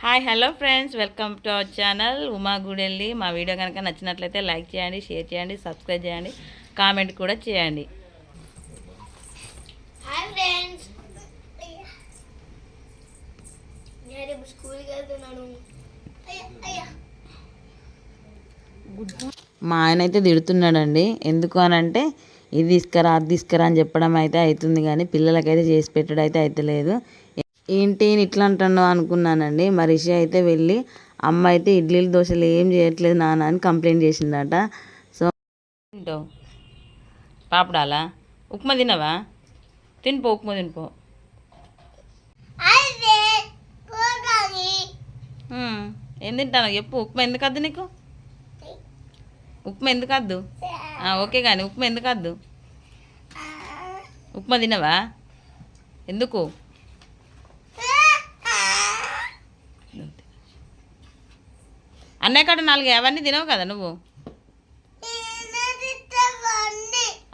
Hi hello friends. Welcome to our channel Uma Gudelli. మా video కనుక నచ్చినట్లయితే like చేయండి షేర్ చేయండి సబ్స్క్రైబ్ చేయండి కామెంట్ కూడా చేయండి. Hi friends. నేను రేపు స్కూల్కి వెళ్తున్నాను. అయ్యా అయ్యా. మా ఆయన అయితే తిడుతున్నాడండి. ఎందుకు అని అంటే ఇది తీసుకురా అది తీసుకురా అని చెప్పడం అయితే అవుతుంది కానీ పిల్లలకైతే చేసి పెట్టడం అయితే అవుతలేదు ఏంటి నేను ఇట్లా అంటున్నావు అనుకున్నానండి. మా రిషి అయితే వెళ్ళి అమ్మ అయితే ఇడ్లీలు దోశలు ఏం చేయట్లేదు నాన్న అని కంప్లైంట్ చేసిందట. సో తింటావు? పాపడాలా? ఉప్మా తినవా? తినిపో ఉప్మా తినిపో. ఏం తింటాను చెప్పు. ఉప్మా ఎందుకు వద్దు నీకు? ఉప్మా ఎందుకు వద్దు ఓకే కానీ ఉప్మా ఎందుకు వద్దు ఉప్మా తినవా? ఎందుకు? అన్నయ్య కాడ నాలుగు అవన్నీ తినవు కదా నువ్వు?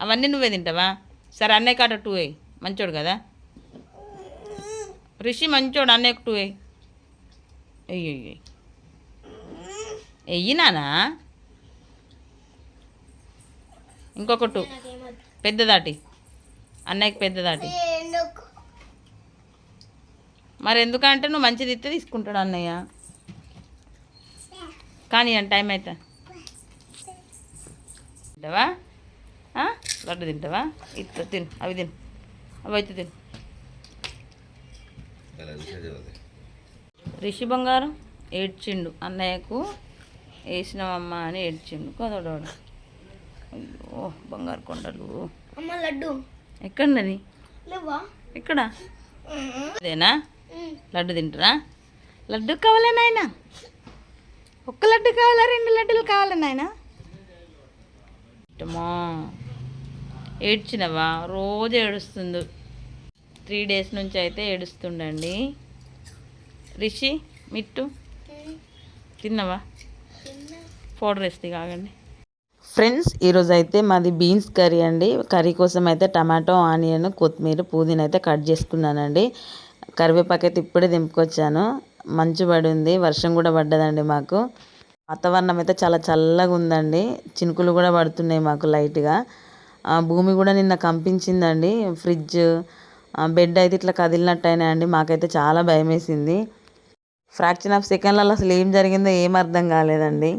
అవన్నీ నువ్వే తింటావా? సరే అన్నయ్య కాడ టూ వేయి మంచోడు కదా? రిషి మంచోడు అన్నయ్యకు టూ వేయి అయ్యో అయ్యో వెయ్యి నానా ఇంకొక టూ పెద్దదాటి. అన్నయ్యకి పెద్దదాటి. మరి ఎందుకంటే నువ్వు మంచిది ఇస్తే తీసుకుంటాడు అన్నయ్య. కానీ టైం అయితే? తింటావా? లడ్డు తింటావా? ఇట్లా తిను అవి తిను. అవి అయితే తిను. రిషి బంగారం ఏడ్చిండు. అన్నయ్యకు వేసినవమ్మా అని ఏడ్చిండు. కొదడాడు అయ్యో బంగారు కొండలు. అమ్మ లడ్డు. ఎక్కడది ఎక్కడ అదేనా లడ్డు తింటారా? లడ్డు కావాలా నాయనా. ఒక్క లడ్డు కావాలా రెండు లడ్డులు కావాలా నాయనా? ఇష్టమా ఏడ్చినవా? రోజు ఏడుస్తుంది త్రీ డేస్ నుంచి అయితే ఏడుస్తుండండి. రిషి మిట్టు తిన్నవా? పౌడర్ వేస్తే కాగండి. ఫ్రెండ్స్ ఈరోజు అయితే మాది బీన్స్ కర్రీ అండి. కర్రీ కోసం అయితే టమాటో ఆనియన్ కొత్తిమీర పుదీనా అయితే కట్ చేసుకున్నానండి. కరివేపాకు అయితే ఇప్పుడే దింపుకొచ్చాను. మంచు పడి ఉంది వర్షం కూడా పడ్డదండి మాకు. వాతావరణం అయితే చాలా చల్లగా ఉందండి. చినుకులు కూడా పడుతున్నాయి మాకు లైట్గా భూమి కూడా నిన్న కంపించిందండి. ఫ్రిడ్జ్ బెడ్ అయితే ఇట్లా కదిలినట్టు అండి మాకైతే చాలా భయం వేసింది ఫ్రాక్షన్ ఆఫ్ సెకండ్లలో అసలు ఏం జరిగిందో ఏం అర్థం కాలేదండి.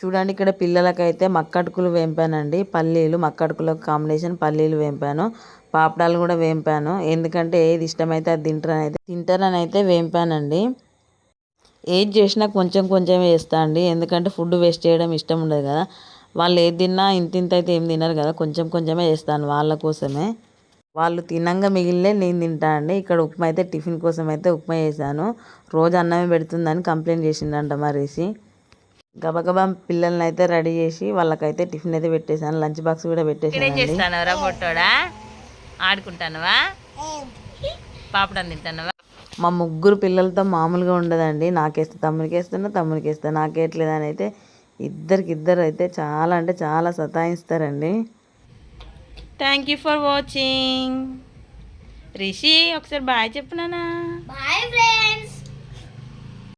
చూడండి ఇక్కడ పిల్లలకైతే మక్కడుకులు వేంపానండి. పల్లీలు మక్కడుకులకు కాంబినేషన్ పల్లీలు వేంపాను. పాపడాలు కూడా వేంపాను. ఎందుకంటే ఏది ఇష్టమైతే అది తింటారని అయితే తింటారని అయితే వేంపానండి. ఏది చేసినా కొంచెం కొంచెం వేస్తా అండి. ఎందుకంటే ఫుడ్ వేస్ట్ చేయడం ఇష్టం ఉండదు కదా. వాళ్ళు ఏది తిన్నా ఇంత ఇంత అయితే ఏం తినరు కదా. కొంచెం కొంచెమే వేస్తాను వాళ్ళ కోసమే. వాళ్ళు తినంగా మిగిలినే నేను తింటా అండి. ఇక్కడ ఉప్మా అయితే టిఫిన్ కోసం అయితే ఉప్మా చేశాను రోజు అన్నమే పెడుతుందని కంప్లైంట్ చేసిందంట మరేసి. గబగబా పిల్లల్ని అయితే రెడీ చేసి వాళ్ళకైతే టిఫిన్ అయితే పెట్టేశాను. లంచ్ బాక్స్ కూడా పెట్టేసాను ఆడుకుంటానవా? పాపడం తింటానవా? మా ముగ్గురు పిల్లలతో మామూలుగా ఉండదండి. నాకేస్తే తమ్మునికి వేస్తున్నా తమ్మునికి వేస్తా అని అయితే ఇద్దరికి ఇద్దరు అయితే చాలా అంటే చాలా సతాయిస్తారండి. Thank you for watching Rishi ఒకసారి బాయ్ చెప్పు నానా బాయ్ ఫ్రెండ్స్